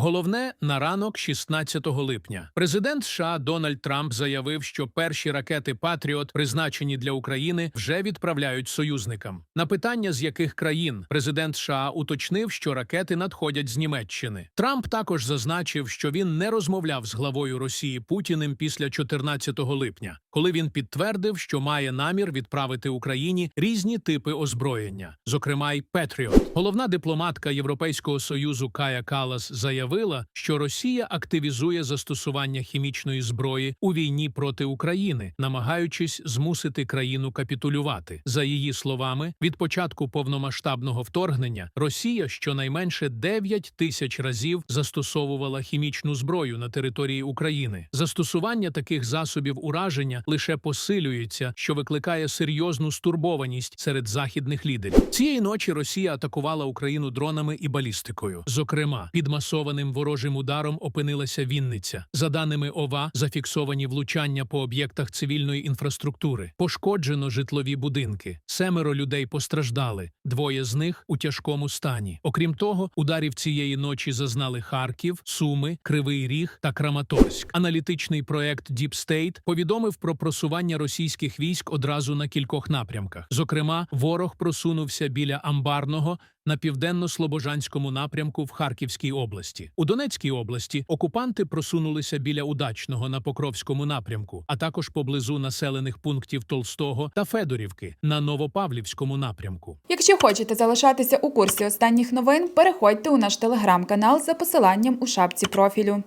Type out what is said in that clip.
Головне на ранок 16 липня. Президент США Дональд Трамп заявив, що перші ракети Патріот, призначені для України, вже відправляють союзникам. На питання з яких країн президент США уточнив, що ракети надходять з Німеччини. Трамп також зазначив, що він не розмовляв з главою Росії Путіним після 14 липня, коли він підтвердив, що має намір відправити Україні різні типи озброєння, зокрема й Петріот. Головна дипломатка Європейського союзу Кая Калас заявила, що Росія активізує застосування хімічної зброї у війні проти України, намагаючись змусити країну капітулювати. За її словами, від початку повномасштабного вторгнення Росія щонайменше 9 тисяч разів застосовувала хімічну зброю на території України. Застосування таких засобів ураження лише посилюється, що викликає серйозну стурбованість серед західних лідерів. Цієї ночі Росія атакувала Україну дронами і балістикою. Зокрема, під масованим ворожим ударом опинилася Вінниця. За даними ОВА, зафіксовані влучання по об'єктах цивільної інфраструктури. Пошкоджено житлові будинки. Семеро людей постраждали. Двоє з них у тяжкому стані. Окрім того, ударів цієї ночі зазнали Харків, Суми, Кривий Ріг та Краматорськ. Аналітичний проект Deep State повідомив про просування російських військ одразу на кількох напрямках. Зокрема, ворог просунувся біля Амбарного на південно-слобожанському напрямку в Харківській області. У Донецькій області окупанти просунулися біля удачного на Покровському напрямку, а також поблизу населених пунктів Толстого та Федорівки на Новопавлівському напрямку. Якщо хочете залишатися у курсі останніх новин, переходьте у наш телеграм-канал за посиланням у шапці профілю.